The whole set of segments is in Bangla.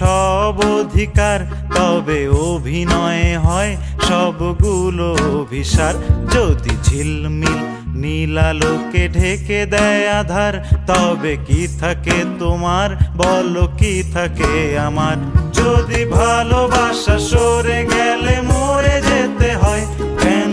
সব অধিকার, তবে অভিনয়ে হয় সবগুলো অভিসার। যদি ঝিলমিল নীলালোকে ঢেকে দেয় আধার, তবে কি থাকে তোমার? বলো কি থাকে আমার? যদি ভালোবাসা সরে গেলে মরে যেতে হয়, কেন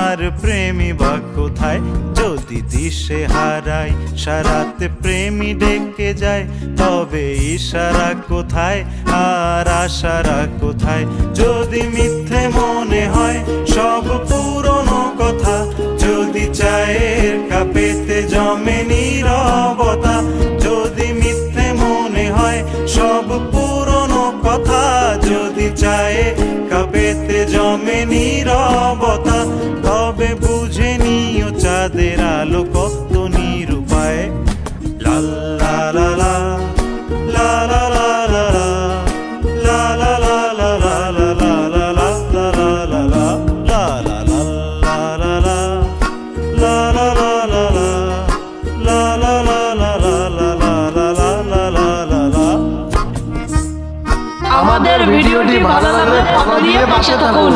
আর প্রেমী বা কোথায়? যদি দিশে হারাই সারাতে প্রেমী ডেকে যায়, তবে ইশারা কোথায়? আর আশারা কোথায়? যদি মিথ্যে মনে হয়, সব পুরনো কথা। যদি চায়ের কাপেতে জমে নীরবতা। যদি মিথ্যে মনে হয়, সব পুরনো কথা। যদি চায়ে আলো কত নিরুপায় লা লা লা লা লা লা লা লা লা লা লা লা লা লা লা লা লা আমাদের ভিডিওটি ভালো লাগলে পাশে থাকুন